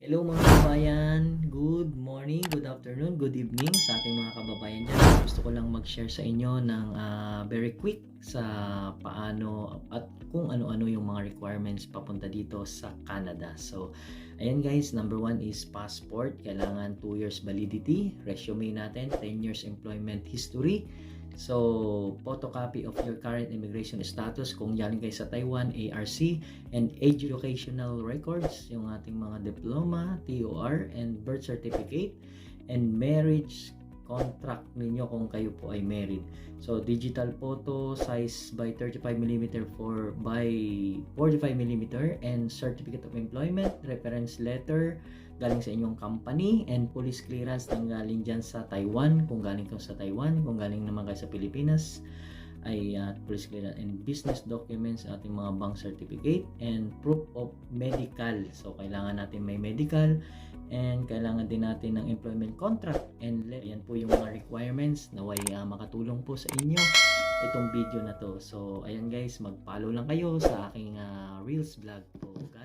Hello mga kababayan, good morning, good afternoon, good evening sa ating mga kababayan dyan. Gusto ko lang mag-share sa inyo ng ah, very quick sa paano at kung ano-ano yung mga requirements papunta dito sa Canada. So, ayan guys, number one is passport. Kailangan 2 years validity. Resume natin, 10 years employment history. So, photocopy of your current immigration status kung galing kayo sa Taiwan, ARC, and educational records, yung ating mga diploma, TOR, and birth certificate, and marriage contract ninyo kung kayo po ay married. So, digital photo size by 35mm for by 45mm and certificate of employment, reference letter galing sa inyong company and police clearance nang galing dyan sa Taiwan kung galing kayo sa Taiwan, kung galing naman kayo sa Pilipinas ay uh, police clearance and business documents, ating mga bank certificate and proof of medical. So, kailangan natin may medical and kailangan din natin ng employment contract and yan po yung mga requirements na way uh, makatulong po sa inyo itong video na to. So, ayan guys, mag-follow lang kayo sa aking uh, Reels vlog po. Bless.